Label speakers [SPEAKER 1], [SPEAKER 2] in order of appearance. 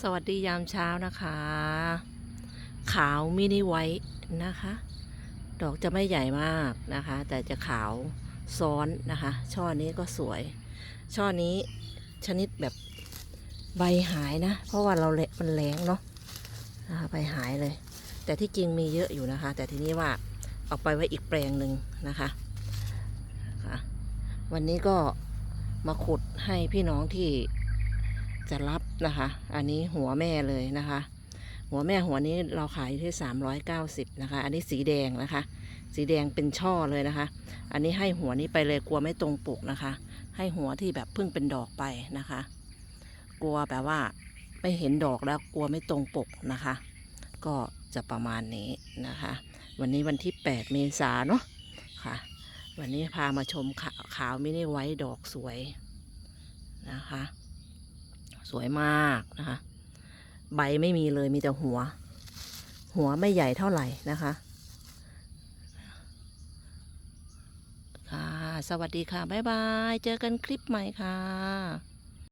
[SPEAKER 1] สวัสดียามเช้านะคะ ขาวมินิไวท์นะคะ ดอกจะไม่ใหญ่มากนะคะ แต่จะขาวซ้อนนะคะ ช่อนี้ก็สวย ช่อนี้ชนิดแบบใบหายนะ เพราะว่าเราเละมันแรงเนาะนะคะใบหายเลย แต่ที่จริงมีเยอะอยู่นะคะ แต่ทีนี้ว่าเอาไปไว้อีกแปลงหนึ่งนะคะคะวันนี้ก็มาขุดให้พี่น้องที่ จะรับนะคะ อันนี้หัวแม่เลยนะคะ หัวแม่หัวนี้เราขายอยู่ที่ 390นะคะ อันนี้สีแดงนะคะ สีแดงเป็นช่อเลยนะคะ อันนี้ให้หัวนี้ไปเลยกลัวไม่ตรงปกนะคะ ให้หัวที่แบบเพิ่งเป็นดอกไปนะคะ กลัวแบบว่าไม่เห็นดอกแล้วกลัวไม่ตรงปกนะคะ ก็จะประมาณนี้นะคะ วันนี้วันที่ 8 เมษาเนาะค่ะ วันนี้พามาชมขาวขาวมินิไว้ดอกสวยนะคะ สวยมากนะคะ ใบไม่มีเลยมีแต่หัว หัวไม่ใหญ่เท่าไหร่นะคะ ค่ะ สวัสดีค่ะ บ๊ายบาย เจอกันคลิปใหม่ค่ะ